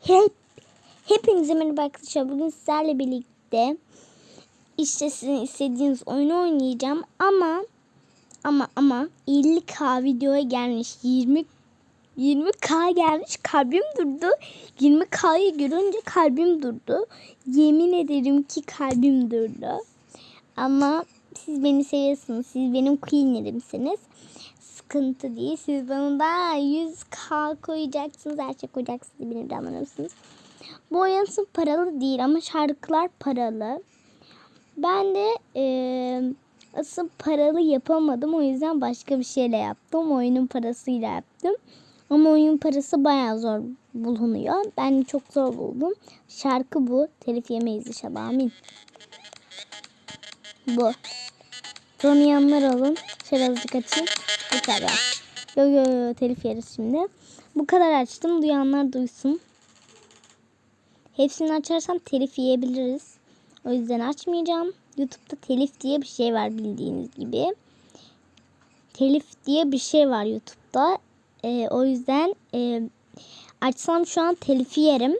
Hep, hepinize merhaba arkadaşlar. Bugün sizlerle birlikte işte sizin istediğiniz oyunu oynayacağım. Ama ama ama 50k videoya gelmiş. 20 20k gelmiş. Kalbim durdu. 20k'yı görünce kalbim durdu. Yemin ederim ki kalbim durdu. Ama siz beni seviyorsunuz. Siz benim queenlerimsiniz sıkıntı değil siz bana da 100k koyacaksınız her şey koyacaksınız beni de bu oyun paralı değil ama şarkılar paralı ben de eee asıl paralı yapamadım. O yüzden başka bir şeyle yaptım. Oyunun parasıyla yaptım. Ama oyun parası bayağı zor bulunuyor. Ben çok zor buldum. Şarkı bu. Telif yemeyiz inşallah. Amin. Bu. Tanıyanlar alın. Şöyle azıcık açayım. Bu kadar. Yo yo yo telif yeriz şimdi. Bu kadar açtım. Duyanlar duysun. Hepsini açarsam telif yiyebiliriz. O yüzden açmayacağım. YouTube'da telif diye bir şey var bildiğiniz gibi. Telif diye bir şey var YouTube'da. Ee, o yüzden e, açsam şu an telifi yerim.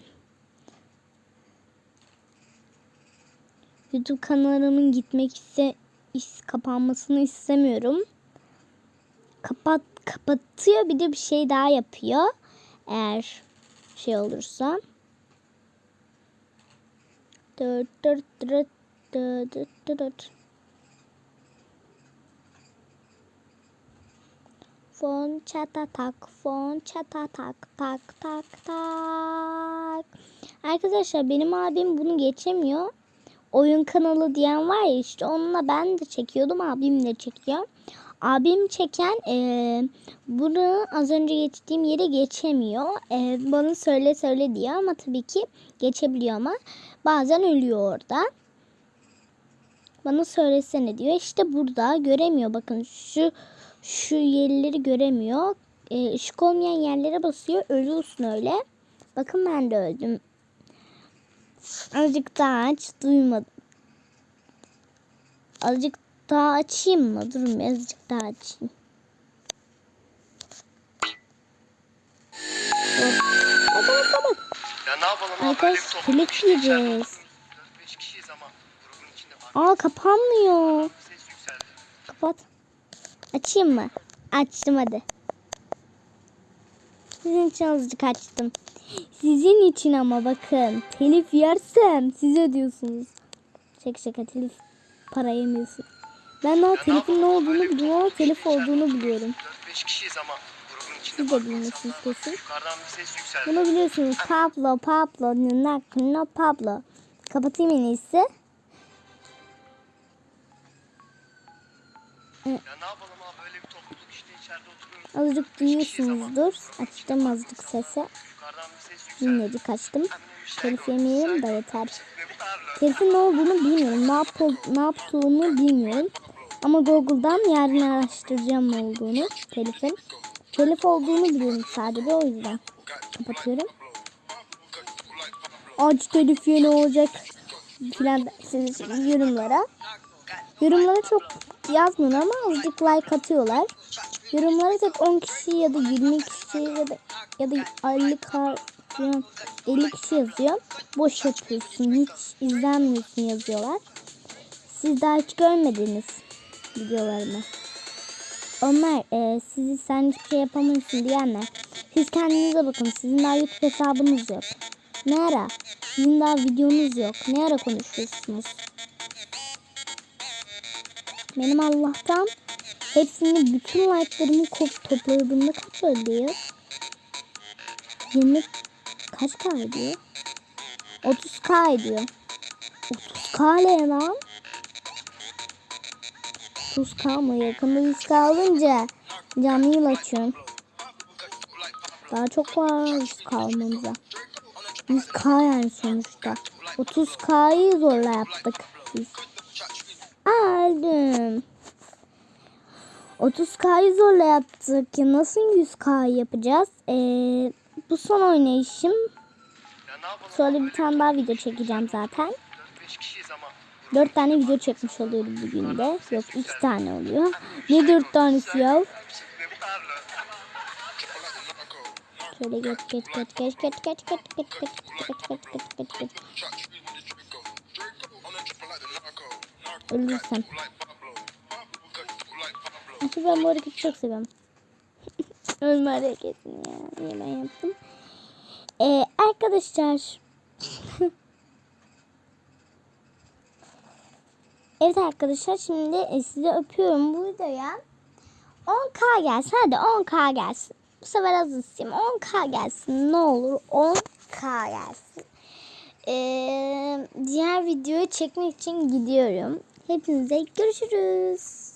YouTube kanalımın gitmek ise is, kapanmasını istemiyorum. Kapat kapatıyor bir de bir şey daha yapıyor. Eğer şey olursa. Dört dört dört dört dört dört. Fon çata tak, fon çata tak tak tak tak. Arkadaşlar benim abim bunu geçemiyor. Oyun kanalı diyen var ya işte onunla ben de çekiyordum abim de çekiyor. Abim çeken e, bunu az önce geçtiğim yere geçemiyor. E, bana söyle söyle diyor ama tabii ki geçebiliyor ama bazen ölüyor orada. Bana söylesene diyor. İşte burada göremiyor. Bakın şu şu yerleri göremiyor. E, ışık olmayan yerlere basıyor. Ölüyorsun öyle. Bakın ben de öldüm. Azıcık daha aç. Duymadım. Azıcık daha açayım mı? Durun bir azıcık daha açayım. Hadi bakalım. Ya ne yapalım abi Arkadaş içeride yiyeceğiz. 4-5 kişiyiz ama grubun içinde var. Aa kapanmıyor. Kapat. Açayım mı? Açtım hadi. Sizin için azıcık açtım. Sizin için ama bakın. Telif yersem siz ödüyorsunuz. Şaka şaka telif para yemiyorsun. Ben daha telifin ne olduğunu biliyorum ama telif olduğunu biliyorum. 4-5 kişiyiz ama grubun içinde Siz de bilmiyorsunuz kesin. Bunu biliyorsunuz. Pablo, Pablo, no, no Pablo. Kapatayım en iyisi. Ya işte. Azıcık duyuyorsunuzdur. Açtım azıcık sesi. Minnecik açtım. Telif yemeyelim de yeter. Telifin ne olduğunu bilmiyorum. Ne, yap ne yaptığını bilmiyorum. Ama Google'dan yarın araştıracağım ne olduğunu. Telifin. Telif olduğunu biliyorum sadece o yüzden. Kapatıyorum. Aç telif ne olacak filan dersiniz yorumlara. Yorumlara çok yazmıyor ama azıcık like atıyorlar. Yorumlara tek 10 kişi ya da 20 kişi ya da ya da 50 kar falan 50 kişi yazıyor. Boş yapıyorsun. Hiç izlenmiyorsun yazıyorlar. Siz daha hiç görmediniz videolarımı. Onlar e, sizi sen hiçbir şey yapamıyorsun diyenler. Siz kendinize bakın. Sizin daha YouTube hesabınız yok. Ne ara? Sizin daha videonuz yok. Ne ara konuşuyorsunuz? Benim Allah'tan hepsini bütün like'larımı topladığımda kaç oluyor? 20 kaç K ediyor? 30K ediyor. 30K ne lan? 30K mı? Yakında 100K olunca canlı yıl açıyorum. Daha çok var 100K olmamıza. 100K yani sonuçta. 30K'yı zorla yaptık biz. Aa, öldüm. 30K'yı zorla yaptık. Ya nasıl 100K yapacağız? Ee, bu son oynayışım. Sonra bir tane daha video çekeceğim zaten. 4-5 kişiyiz ama 4 tane video çekmiş oluyorum bugün de. Yok 2 tane oluyor. Ne 4 tanesi ya? Şöyle geç geç geç geç geç geç geç geç geç geç geç geç geç geç Ölürsem. Çünkü ben bu hareketi çok seviyorum. Ölme hareketini ya. Niye yaptım? Ee, arkadaşlar. Evet arkadaşlar şimdi e, sizi öpüyorum bu videoya. 10k gelsin hadi 10k gelsin. Bu sefer az isteyeyim 10k gelsin ne olur 10k gelsin. Ee, diğer videoyu çekmek için gidiyorum. Hepinize görüşürüz.